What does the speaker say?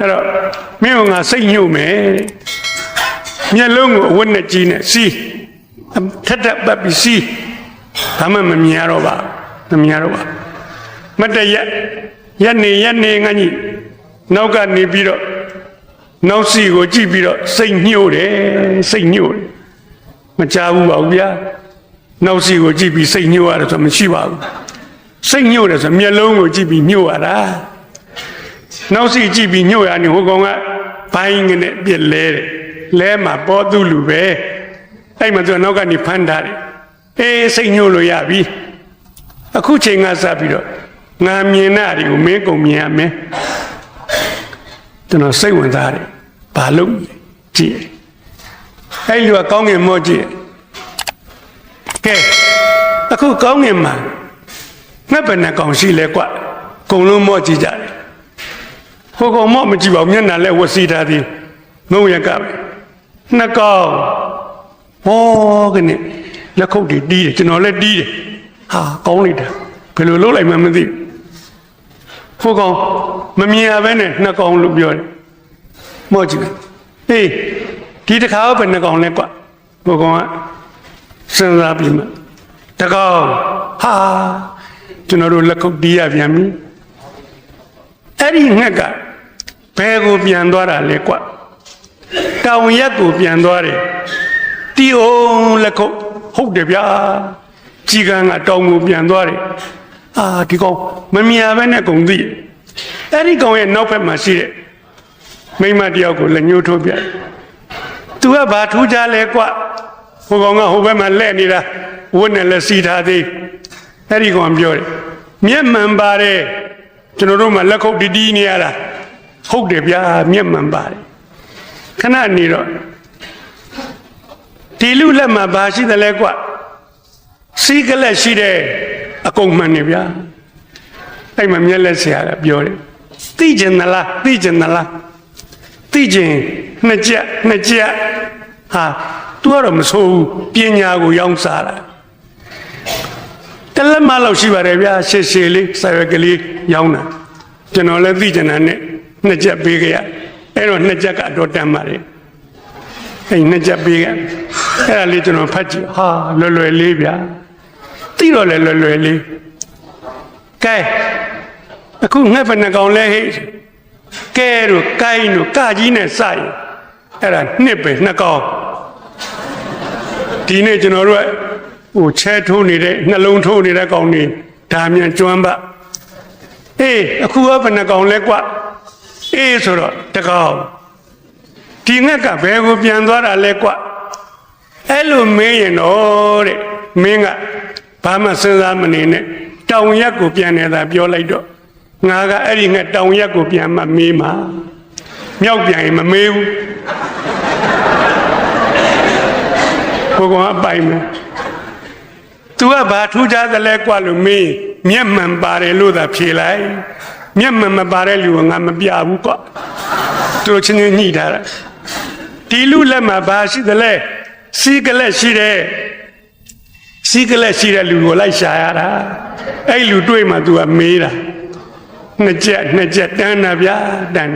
အဲ့တော့မင်းကငါစိတ်ညှို့မယ်မျက်လုံးကိုအဝတ်နဲ့ကြီးနဲ့စီးထက်ထက်ပတ်ပြီးစီးဘာမှမမြင်ရတော့ပါမမြင်ရတော့ပါမတ်တရက်ရက်နေရက်နေငါကြီးနောက်ကနေပြီးတော့နောက်စီကိုကြည့်ပြီးတော့စိတ်ညှို့တယ်စိတ်ညှို့တယ်မကြဘူးပါဘူးဗျာနောက်စီကိုကြည့်ပြီးစိတ်ညှို့ရတယ်ဆိုမရှိပါဘူးစိတ်ညှို့တယ်ဆိုမျက်လုံးကိုကြည့်ပြီးညှို့ရတာ နောက်စီကြည့်ပြီးညှို့ရနေဟိုကောင်ကဘိုင်းငနဲ့ပြက်လဲတယ်လဲမှာပေါ်သူလူပဲအဲ့မှာသူကနောက်ကနေဖမ်းထားတယ်အေးစိတ်ညှို့လို့ရပြီအခုချိန်ကစပြီးတော့ငါမြင်တာတွေကိုမင်းကုန်မြင်ရမယ်ကျွန်တော်စိတ်ဝင်စားတယ်ဘာလို့ကြည့်အဲ့လူကကောင်းငင်မော့ကြည့်ကဲအခုကောင်းငင်မှာငှက်ပနဲ့ကောင်ရှိလဲကွကုံလုံးမော့ကြည့်ကြတယ် ဟိုကောင်မော့မကြည့်ပါဘူးမျက်နှာလဲဝစီထားသည်ငုံရကပဲနှစ်ကောင်ဟောကနေလက်ခုပ်တွေတီးတယ်ကျွန်တော်လည်းတီးတယ်ဟာကောင်းလိုက်တာဘယ်လိုလုပ်လိုက်မှမသိဘူးဟိုကောင်မမြင်ရဘဲနဲ့နှစ်ကောင်လို့ပြောတယ်မော့ကြည့်ဟေးဒီတစ်ခါဘယ်နှစ်ကောင်လဲကွဟိုကောင်ကစဉ်းစားပြီးမှတကောင်ဟာကျွန်တော်တို့လက်ခုပ်တီးရပြန်ပြီအဲ့ဒီငှက်က ဘယ်ကိုပြန်သွားတာလဲကွတောင်ရက်ကိုပြန်သွားတယ်တီအောင်လက်ခုပ်ဟုတ်တယ်ဗျာကြီးကန်းကတောင်ကိုပြန်သွားတယ်အာဒီကောင်မမြင်ဘဲနဲ့ကုန်သိတယ်အဲ့ဒီကောင်ရဲ့နောက်ဘက်မှာရှိတဲ့မိန်းမတယောက်ကိုလက်ညှိုးထိုးပြတယ်သူကဘာထူးကြလဲကွဟိုကောင်ကဟိုဘက်မှာလဲ့နေတာဝတ်နဲ့လက်စီထားသေးအဲ့ဒီကောင်ပြောတယ်မျက်မှန်ပါတယ်ကျွန်တော်တို့မှလက်ခုပ်တီးတီးနေရတာ ဟုတ်တယ်ဗျာမျက်မှန်ပါတယ်ခဏနေတော့ဒီလူလက်မှာဘာရှိတယ်လဲကွစီးကလက်ရှိတယ်အကုန်မှန်နေဗျာအဲ့မှာမျက်လက်ဆရာကပြောတယ်သိကျင်သလားသိကျင်သလားသိကျင်နှစ်ချက်နှစ်ချက်ဟာသူကတော့မဆိုးဘူးပညာကိုရောင်းစားတာတလက်မလောက်ရှိပါတယ်ဗျာရှေ့ရှေ့လေးဆာရွက်ကလေးရောင်းတာကျွန်တော်လည်းသိကျင်တာနဲ့ နှစ်ချက်ပေးခဲ့ရအဲ့တော့နှစ်ချက်ကတော့တန်ပါတယ်အဲ့နှစ်ချက်ပေးခဲ့အဲ့ဒါလေးကျွန်တော်ဖတ်ကြည့်ဟာလွယ်လွယ်လေးဗျာသိတော့လေလွယ်လွယ်လေးကဲအခုငှက်ဘယ်နှကောင်လဲဟဲ့ကဲတို့ကိုင်းတို့ကကြီးနဲ့စရင်အဲ့ဒါနှစ်ပဲနှစ်ကောင်ဒီနေ့ကျွန်တော်တို့ကဟိုချဲထိုးနေတဲ့နှလုံးထိုးနေတဲ့ကောင်တွေဒါမြန်ကျွမ်းပါအေးအခုကဘယ်နှကောင်လဲကွ အေးဆိုတော့တကောင်ဒီငှက်ကဘယ်ကိုပြန်သွားတာလဲကွအဲ့လိုမင်းရင်တော့တဲ့မင်းကဘာမှစဉ်းစားမနေနဲ့တောင်ရက်ကိုပြန်နေတာပြောလိုက်တော့ငါကအဲ့ဒီငှက်တောင်ရက်ကိုပြန်မှမေးမှာမြောက်ပြန်ရင်မမေးဘူးကိုကအပိုင်မယ်သူကဘာထူးခြားသလဲကွလို့မေးမျက်မှန်ပါတယ်လို့သာဖြေလိုက် မျက်မှန်မပါတဲ့လူကငါမပြဘူးကွသူတို့ချင်းချင်းညှိထားတာဒီလူလက်မှာဘာရှိသလဲစီးကလက်ရှိတယ်စီးကလက်ရှိတဲ့လူကိုလိုက်ရှာရတာအဲ့လူတွေ့မှ तू ကမေးတာနှစ်ချက်နှစ်ချက်တန်းတာဗျာတန်း